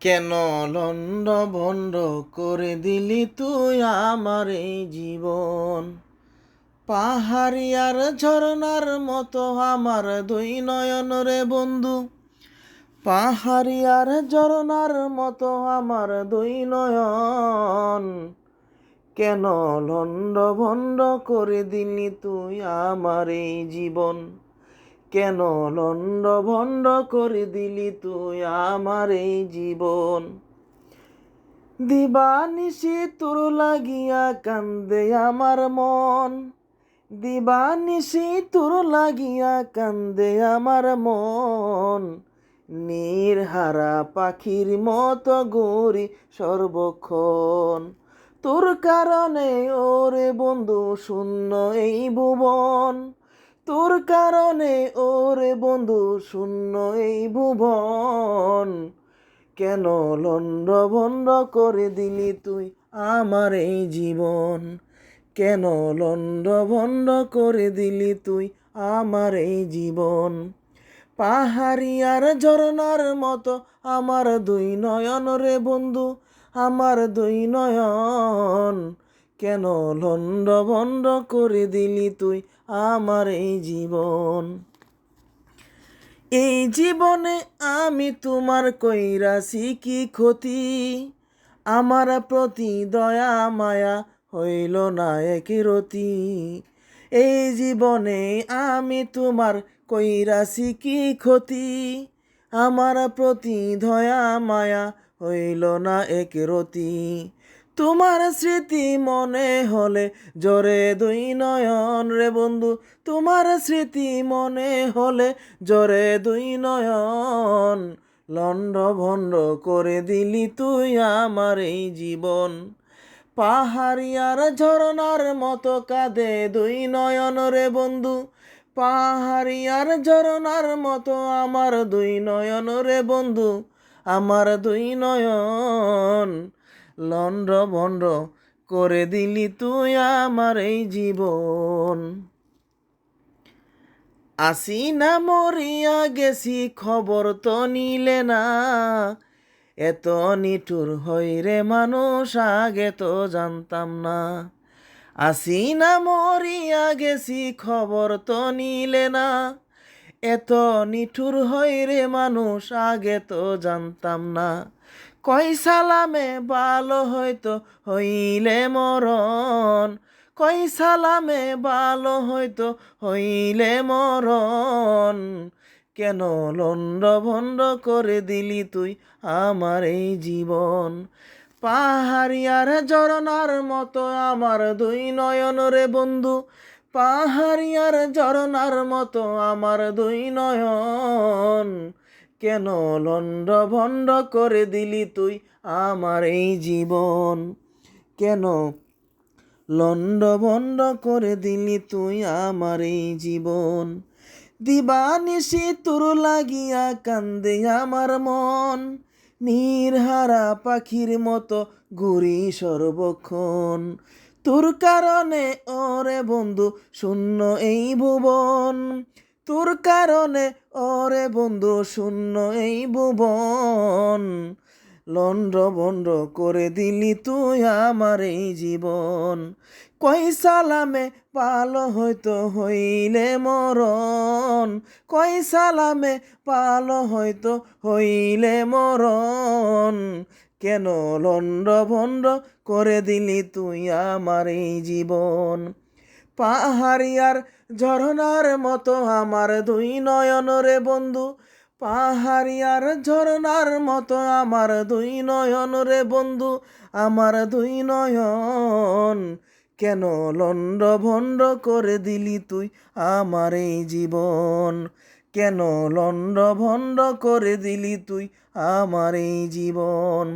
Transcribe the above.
কেন লন্ড ভন্ড করে দিলি তুই আমার এই জীবন? পাহাড়িয়ার ঝরনার মতো আমার দুই নয়ন রে বন্ধু। পাহাড়িয়ার ঝরনার মতো আমার দুই নয়ন। কেন লন্ড ভণ্ড করে দিলি তুই আমার এই জীবন? কেন লন্ড ভন্ড করে দিলি তুই আমার এই জীবন? দিবানিশি তোর লাগিয়া কান্দে আমার মন। দিবা দিবানিশি তোর লাগিয়া কান্দে আমার মন। নির্হারা পাখির মতো গড়ি সর্বক্ষণ। তোর কারণে ওরে বন্ধু শূন্য এই ভুবন। তোর কারণে ওরে বন্ধু শূন্য এই ভুবন। কেন লন্ড ভন্ড করে দিলি তুই আমার এই জীবন? কেন লন্ড ভন্ড করে দিলি তুই আমার এই জীবন? পাহাড়িয়ার ঝরনার মতো আমার দুই নয়ন রে বন্ধু, আমার দুই নয়ন। কেন লন্ড ভন্ড করে দিলি তুই আমার এই জীবন? এই জীবনে আমি তোমার কইরাছি কি ক্ষতি। আমার প্রতি দয়া, মায়া হইল না রতি। এই জীবনে আমি তোমার কইরাছি কি ক্ষতি। আমার প্রতি দয়া, মায়া হইল না রতি। তোমার স্মৃতি মনে হলে জরে দুই নয়ন রে বন্ধু, তোমার স্মৃতি মনে হলে জরে দুই নয়ন। লন্ড ভণ্ড করে দিলি তুই আমার এই জীবন। পাহাড়িয়ার ঝরনার মতো কাঁদে দুই নয়ন রে বন্ধু, পাহাড়িয়ার ঝরনার মতো আমার দুই নয়ন রে বন্ধু, আমার দুই নয়ন। লন্ড ভন্ড করে দিলি তুই আমার এই জীবন। আসি না মরিয়া গেছি, খবর তো নিলে না। এত নিঠুর হই রে মানুষ, আগে তো জানতাম না। আসি না মরিয়া গেছি, খবর তো নিলে না। এত নিঠুর হই রে মানুষ, আগে তো জানতাম না। কই সালামে ভালো হয়তো হইলে মরণ। কই সালামে ভালো হয়তো হইলে মরণ। কেন লন্ড ভণ্ড করে দিলি তুই আমার এই জীবন? পাহাড়িয়ার ঝরনার মতো আমার দুই নয়ন রে বন্ধু। পাহাড়িয়ার ঝরনার মতো আমার দুই নয়ন। কেন লন্ড ভণ্ড করে দিলি তুই আমার এই জীবন? কেন লন্ড ভন্ড করে দিলি তুই আমার এই জীবন? দিবানিশি তোর লাগিয়া কান্দে আমার মন। নির্হারা পাখির মতো ঘুরি সর্বক্ষণ। তোর কারণে, ওরে বন্ধু, শূন্য এই ভুবন। তোর কারণে, ওরে বন্ধু, শূন্য এই ভুবন। লন্ড বন্ড করে দিলি তুই আমার এই জীবন। কই সালামে পাল হয়তো হইলে মরণ। কই সালামে পাল হয়তো হইলে মরণ। কেন লন্ড ভন্ড করে দিলি তুই আমার এই জীবন? পাহাড়িয়ার ঝরনার মতো আমার দুই নয়ন রে বন্ধু। পাহাড়িয়ার ঝরনার মতো আমার দুই নয়ন রে বন্ধু, আমার দুই নয়ন। কেন লন্ড ভন্ড করে দিলি তুই আমার এই জীবন? কেন লন্ড ভণ্ড করে দিলি তুই আমার এই জীবন?